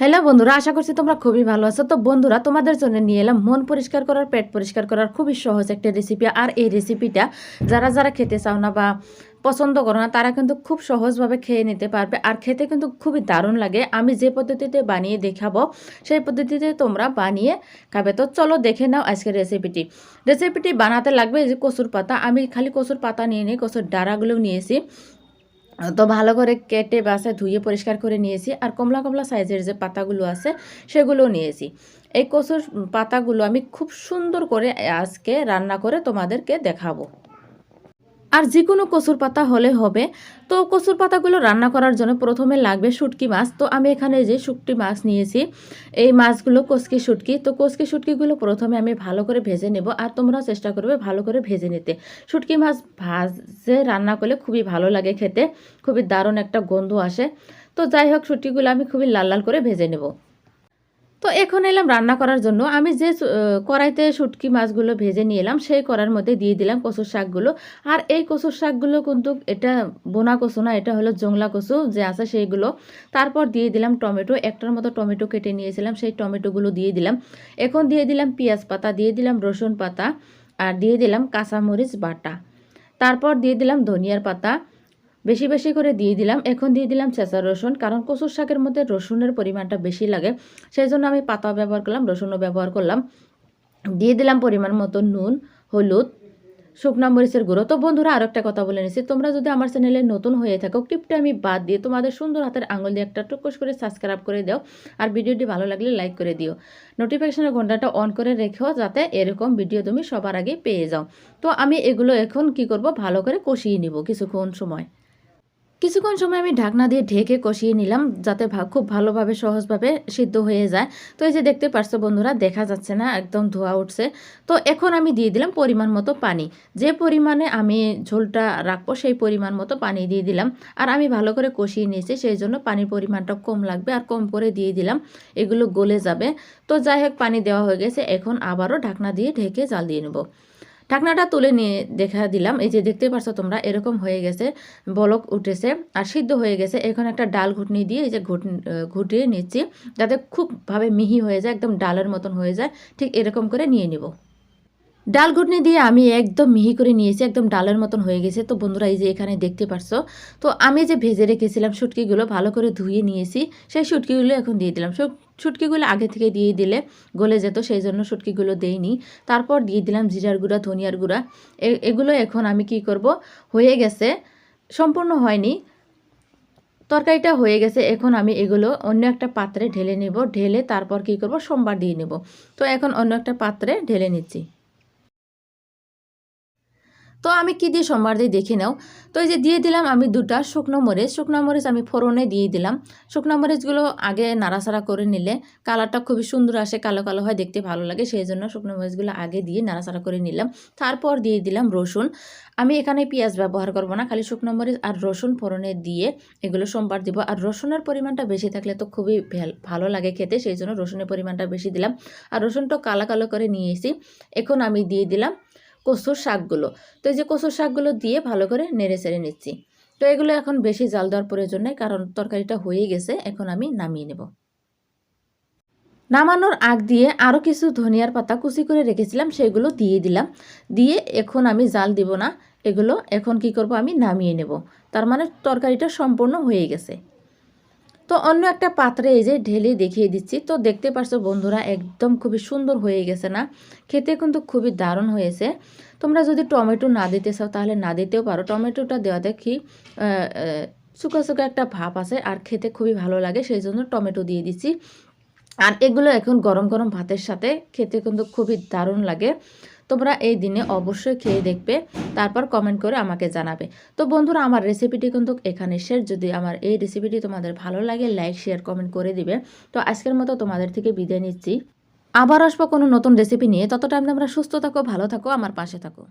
Hello বন্ধুরা, আশা করছি তোমরা খুবই ভালো আছো। তো বন্ধুরা, তোমাদের জন্য নিয়ে এলাম মন পরিষ্কার করার, পেট পরিষ্কার করার খুবই সহজ একটা রেসিপি আর এই রেসিপিটা যারা যারা খেতে চাও না বা পছন্দ করো না, তারা কিন্তু খুব সহজভাবে খেয়ে নিতে পারবে। আর খেতে কিন্তু খুবই দারুণ লাগে। আমি যে পদ্ধতিতে বানিয়ে দেখাবো, সেই পদ্ধতিতে তোমরা বানিয়ে খাবে। তো চলো দেখে নাও আজকের রেসিপিটি রেসিপিটি বানাতে লাগবে যে কচুর পাতা। আমি খালি কচুর পাতা নিয়ে নিই, কচুর ডাঁড়াগুলো নিয়েছি। তো ভালো করে কেটে বাসে ধুয়ে পরিষ্কার করে নিয়েছি আর কমলা কমলা সাইজের যে পাতাগুলো আছে সেগুলো নিয়েছি। এই কচুর পাতাগুলো আমি খুব সুন্দর করে আজকে রান্না করে তোমাদেরকে দেখাবো। আর যে কোনো কচুর পাতা হলে হবে। তো কচুর পাতাগুলো রান্না করার জন্য প্রথমে লাগবে শুটকি মাছ। তো আমি এখানে যে শুটকি মাছ নিয়েছি, এই মাছগুলো কচকি শুটকি। তো কচকি শুটকিগুলো প্রথমে আমি ভালো করে ভেজে নেব আর তোমরাও চেষ্টা করবে ভালো করে ভেজে নিতে। শুটকি মাছ ভাজে রান্না করলে খুবই ভালো লাগে খেতে, খুবই দারুণ একটা গন্ধ আসে। তো যাই হোক, শুটকিগুলো আমি খুবই লাল লাল করে ভেজে নেব। তো এখন এলাম রান্না করার জন্য। আমি যে কড়াইতে শুটকি মাছগুলো ভেজে নিয়ে এলাম, সেই কড়ার মধ্যে দিয়ে দিলাম কচুর শাকগুলো। আর এই কচুর শাকগুলো কিন্তু এটা বোনা কচু না, এটা হলো জংলা কচু যে আছে সেইগুলো। তারপর দিয়ে দিলাম টমেটো, একটার মতো টমেটো কেটে নিয়েছিলাম, সেই টমেটোগুলো দিয়ে দিলাম। এখন দিয়ে দিলাম পেঁয়াজ পাতা, দিয়ে দিলাম রসুন পাতা, আর দিয়ে দিলাম কাঁচামরিচ বাটা। তারপর দিয়ে দিলাম ধনিয়ার পাতা বেশি বেশি করে দিয়ে দিলাম। এখন দিয়ে দিলাম চেঁচা রসুন, কারণ কচুর শাকের মধ্যে রসুনের পরিমাণটা বেশি লাগে। সেই জন্য আমি পাতা ব্যবহার করলাম, রসুনও ব্যবহার করলাম। দিয়ে দিলাম পরিমাণ মতো নুন, হলুদ, শুকনা মরিচের গুঁড়ো। তো বন্ধুরা আরও একটা কথা বলে নিচ্ছি। তোমরা যদি আমার চ্যানেলে নতুন হয়ে থাকো টিপটা আমি বাদ দিয়ে তোমাদের সুন্দর হাতের আঙুল দিয়ে একটা টুকুস করে সাবস্ক্রাইব করে দাও। আর ভিডিওটি ভালো লাগলে লাইক করে দিও। নোটিফিকেশনের ঘন্টাটা অন করে রেখেও যাতে এরকম ভিডিও তুমি সবার আগে পেয়ে যাও। তো আমি এগুলো এখন কি করব? ভালো করে কষিয়ে নিব কিছুক্ষণ সময়। কিছুক্ষণ সময় আমি ঢাকনা দিয়ে ঢেকে কষিয়ে নিলাম যাতে খুব ভালোভাবে, সহজভাবে সিদ্ধ হয়ে যায়। তো এই যে দেখতে পারছ বন্ধুরা, দেখা যাচ্ছে না, একদম ধোয়া উঠছে। তো এখন আমি দিয়ে দিলাম পরিমাণ মতো পানি। যে পরিমাণে আমি ঝোলটা রাখব সেই পরিমাণ মতো পানি দিয়ে দিলাম। আর আমি ভালো করে কষিয়ে নিয়েছি, সেই জন্য পানির পরিমাণটা কম লাগবে। আর কম করে দিয়ে দিলাম, এগুলো গলে যাবে। তো যাই হোক, পানি দেওয়া হয়ে গেছে। এখন আবারও ঢাকনা দিয়ে ঢেকে জাল দিয়ে নেব। ঢাকনাটা তুলে নিয়ে দেখা দিলাম। এই যে দেখতে পারছ তোমরা, এরকম হয়ে গেছে, বলক উঠেছে আর সিদ্ধ হয়ে গেছে। এখন একটা ডাল ঘুটনি দিয়ে এই যে ঘুট ঘুটিয়ে নিচ্ছি, যাতে খুবভাবে মিহি হয়ে যায়, একদম ডালের মতন হয়ে যায়। ঠিক এরকম করে নিয়ে নিব। ডাল ঘুটনি দিয়ে আমি একদম মিহি করে নিয়েছি, একদম ডালের মতন হয়ে গেছে। তো বন্ধুরা, এই যে এখানে দেখতে পারছ? তো আমি যে ভেজে রেখেছিলাম শুটকিগুলো, ভালো করে ধুয়ে নিয়েছি। সেই শুটকিগুলো এখন দিয়ে দিলাম। শুট- শুটকিগুলো আগে থেকে দিয়ে দিলে গলে যেত, সেই জন্য শুটকিগুলো দেইনি। তারপর দিয়ে দিলাম জিরার গুঁড়া, ধনিয়ার গুঁড়া। এগুলো এখন আমি কি করব? হয়ে গেছে, সম্পূর্ণ হয়নি। তরকারিটা হয়ে গেছে, এখন আমি এগুলো অন্য একটা পাত্রে ঢেলে নেব। ঢেলে তারপর কি করব? সোমবার দিয়ে নেব। তো এখন অন্য একটা পাত্রে ঢেলে নিচ্ছি। তো আমি কি দিয়ে সোমবার দিয়ে দেখে নাও? তো এই যে দিয়ে দিলাম আমি দুটা শুকনো মরিচ। শুকনো মরিচ আমি ফোড়নে দিয়ে দিলাম। শুকনো মরিচগুলো আগে নাড়াচাড়া করে নিলে কালারটা খুবই সুন্দর আসে, কালো কালো হয়, দেখতে ভালো লাগে। সেই জন্য শুকনো মরিচগুলো আগে দিয়ে নাড়াচাড়া করে নিলাম। তারপর দিয়ে দিলাম রসুন। আমি এখানে পেঁয়াজ ব্যবহার করব না, খালি শুকনো মরিচ আর রসুন ফোড়নে দিয়ে এগুলো সোমবার দিব। আর রসুনের পরিমাণটা বেশি থাকলে তো খুবই ভেল- লাগে খেতে, সেই জন্য রসুনের পরিমাণটা বেশি দিলাম। আর রসুনটা কালো কালো করে নিয়েছি। এখন আমি দিয়ে দিলাম কচুর শাকগুলো। তো এই যে কচুর শাকগুলো দিয়ে ভালো করে নেড়ে চেড়ে নিচ্ছি। তো এগুলো এখন বেশি জাল দেওয়ার প্রয়োজন নেই, কারণ তরকারিটা হয়ে গেছে, এখন আমি নামিয়ে নেব। নামানোর আগ দিয়ে আরও কিছু ধনিয়ার পাতা কুচি করে রেখেছিলাম, সেগুলো দিয়ে দিলাম। দিয়ে এখন আমি জাল দিব না, এগুলো এখন কি করব, আমি নামিয়ে নেব। তার মানে তরকারিটা সম্পূর্ণ হয়ে গেছে। তো অন্য একটা পাত্রে এই যে ঢেলে দেখিয়ে দিচ্ছি। তো দেখতে পারছ বন্ধুরা, একদম খুবই সুন্দর হয়ে গেছে না? খেতে কিন্তু খুবই দারুণ হয়েছে। তোমরা যদি টমেটো না দিতে চাও তাহলে না দিতেও পারো। টমেটোটা দেওয়া দেখি শুকা শুকা একটা ভাব আছে আর খেতে খুবই ভালো লাগে, সেই জন্য টমেটো দিয়ে দিচ্ছি। আর এগুলো এখন গরম গরম ভাতের সাথে খেতে কিন্তু খুবই দারুণ লাগে। তোমরা এই দিনে অবশ্যই খেয়ে দেখবে, তারপর কমেন্ট করে আমাকে জানাবে। তো বন্ধুরা, আমার রেসিপিটি কিন্তু এখানে শেষ। যদি আমার এই রেসিপিটি তোমাদের ভালো লাগে লাইক শেয়ার কমেন্ট করে দিবে। তো আজকের মতো তোমাদের থেকে বিদায় নিচ্ছি। আবার আসব কোনো নতুন রেসিপি নিয়ে। ততটা তোমরা সুস্থ থাকো, ভালো থাকো, আমার পাশে থাকো।